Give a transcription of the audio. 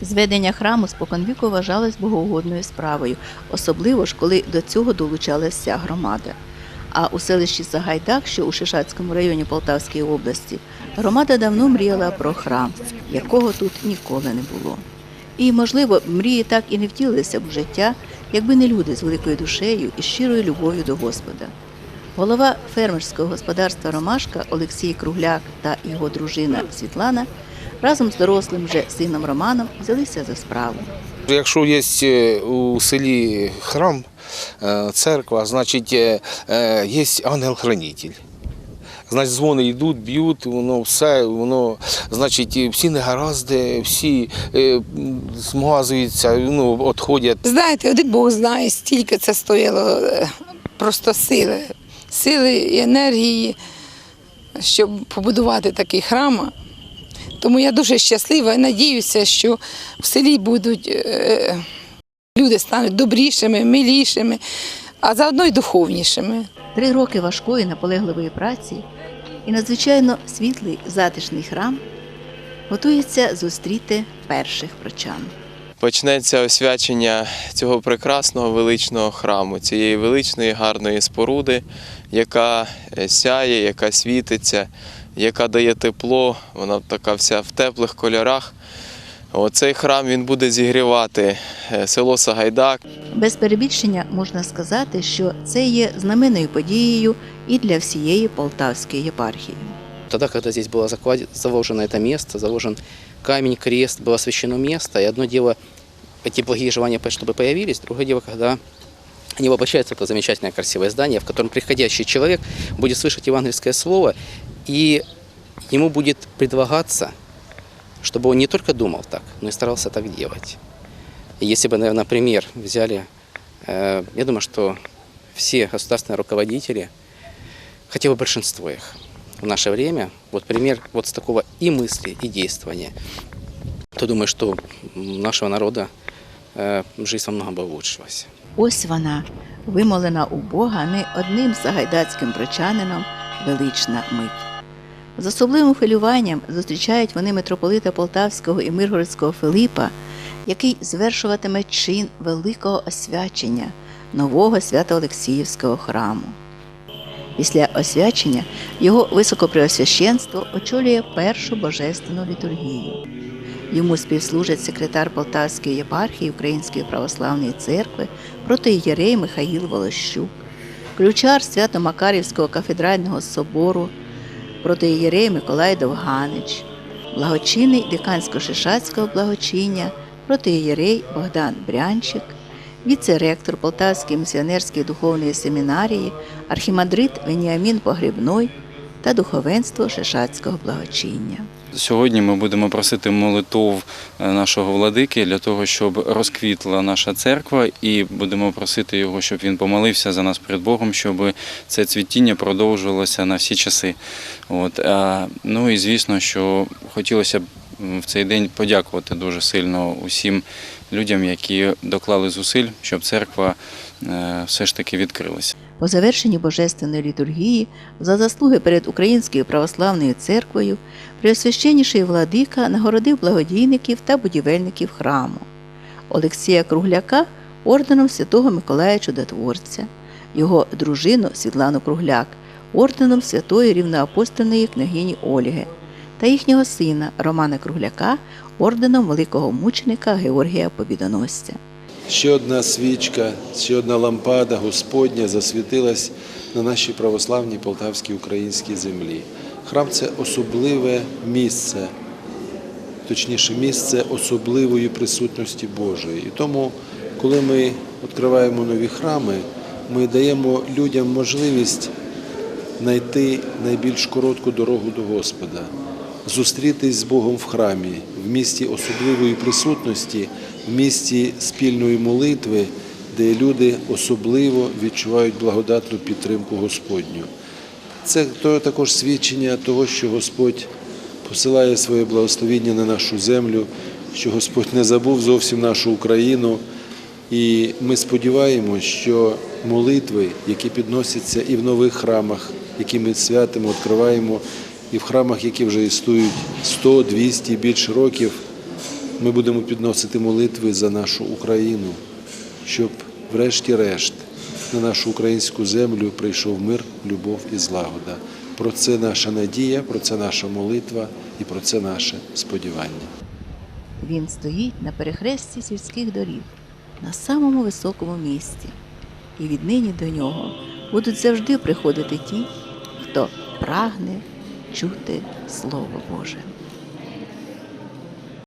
Зведення храму споконвіку вважалось богоугодною справою, особливо ж коли до цього долучалася вся громада. А у селищі Сагайдак, що у Шишацькому районі Полтавської області, громада давно мріяла про храм, якого тут ніколи не було. І, можливо, мрії так і не втілилися б в життя, якби не люди з великою душею і щирою любов'ю до Господа. Голова фермерського господарства Ромашка Олексій Кругляк та його дружина Світлана разом з дорослим вже сином Романом взялися за справу. Якщо є е, у селі храм, е, церква, значить е, є ангел-хранитель. Значить, дзвони йдуть, б'ють, воно все, воно, значить, всі негаразди, всі е, змазуються, ну, відходять. Знаєте, один Бог знає, стільки це стояло просто сили, сили і енергії, щоб побудувати такий храм. Тому я дуже щаслива і надіюся, що в селі будуть е, люди стануть добрішими, милішими, а заодно й духовнішими. Три роки важкої наполегливої праці і надзвичайно світлий затишний храм готується зустріти перших прочан. почнеться освячення цього прекрасного величного храму, цієї величної гарної споруди, яка сяє, яка світиться, яка дає тепло, вона така вся в теплих кольорах. Оцей храм він буде зігрівати е, село Сагайдак, Без перебільшення можна сказати, що це є знаменною подією і для всієї Полтавської єпархії. Тогда, когда здесь было закладе- заложено это место, заложен камень, крест, было освящено место, и одно дело эти благие желания, чтобы появились, другое дело, когда они воплощаются в это замечательное красивое здание, в котором приходящий человек будет слышать евангельское слово, и ему будет предлагаться, чтобы он не только думал так, но и старался так делать. И если бы, наверное, например, взяли, э, я думаю, что все государственные руководители, хотя бы большинство их, в наше время, вот пример вот с такого и мысли, и действия, то думаю, что у нашего народа э, жизнь во многом бы улучшилась. Ось вона, вимолена у Бога не одним сагайдацьким прочанином велична мить. З особливим хвилюванням зустрічають вони митрополита Полтавського і Миргородського Филипа, який звершуватиме чин великого освячення нового Свято-Олексіївського храму. Після освячення його високопреосвященство очолює першу божественну літургію. Йому співслужить секретар Полтавської єпархії Української православної церкви протиєрей Михаїл Волощук, ключар Свято-Макарівського кафедрального собору протиєрей Миколай Довганич, благочинний декансько-шишацького благочиння протиєрей Богдан Брянчик, віце-ректор Полтавської місіонерської духовної семінарії, архімандрит Веніамін Погрібной та духовенство Шишацького благочиння. Сьогодні ми будемо просити молитов е, нашого владики для того, щоб розквітла наша церква, і будемо просити його, щоб він помолився за нас перед Богом, щоб це цвітіння продовжувалося на всі часи. От ну і звісно, що хотілося б в цей день подякувати дуже сильно усім людям, які доклали зусиль, щоб церква е, все ж таки відкрилася. По завершенні божественної літургії за заслуги перед Українською православною церквою Преосвященніший владика нагородив благодійників та будівельників храму. Олексія Кругляка орденом Святого Миколая Чудотворця, його дружину Світлану Кругляк орденом Святої Рівноапостольної княгині Ольги. Та їхнього сина Романа Кругляка орденом великого мученика Георгія Побідоносця. Ще одна свічка, ще одна лампада Господня засвітилась на нашій православній полтавській українській землі. Храм це особливе місце, точніше, місце особливої присутності Божої. І тому, коли ми відкриваємо нові храми, ми даємо людям можливість знайти найбільш коротку дорогу до Господа, зустрітись з Богом в храмі, в місті особливої присутності, в місті спільної молитви, де люди особливо відчувають благодатну підтримку Господню. Це також свідчення того, що Господь посилає своє благословіння на нашу землю, що Господь не забув зовсім нашу Україну. І ми сподіваємося, що молитви, які підносяться і в нових храмах, які ми святимо, відкриваємо, і в храмах, які вже існують 100, 200 і більше років, Ми будемо підносити молитви за нашу Україну, щоб, врешті-решт, на нашу українську землю прийшов мир, любов і злагода. Про це наша надія, про це наша молитва і про це наше сподівання. Він стоїть на перехресті сільських доріг, на самому високому місці. І віднині до нього будуть завжди приходити ті, хто прагне чути Слово Боже.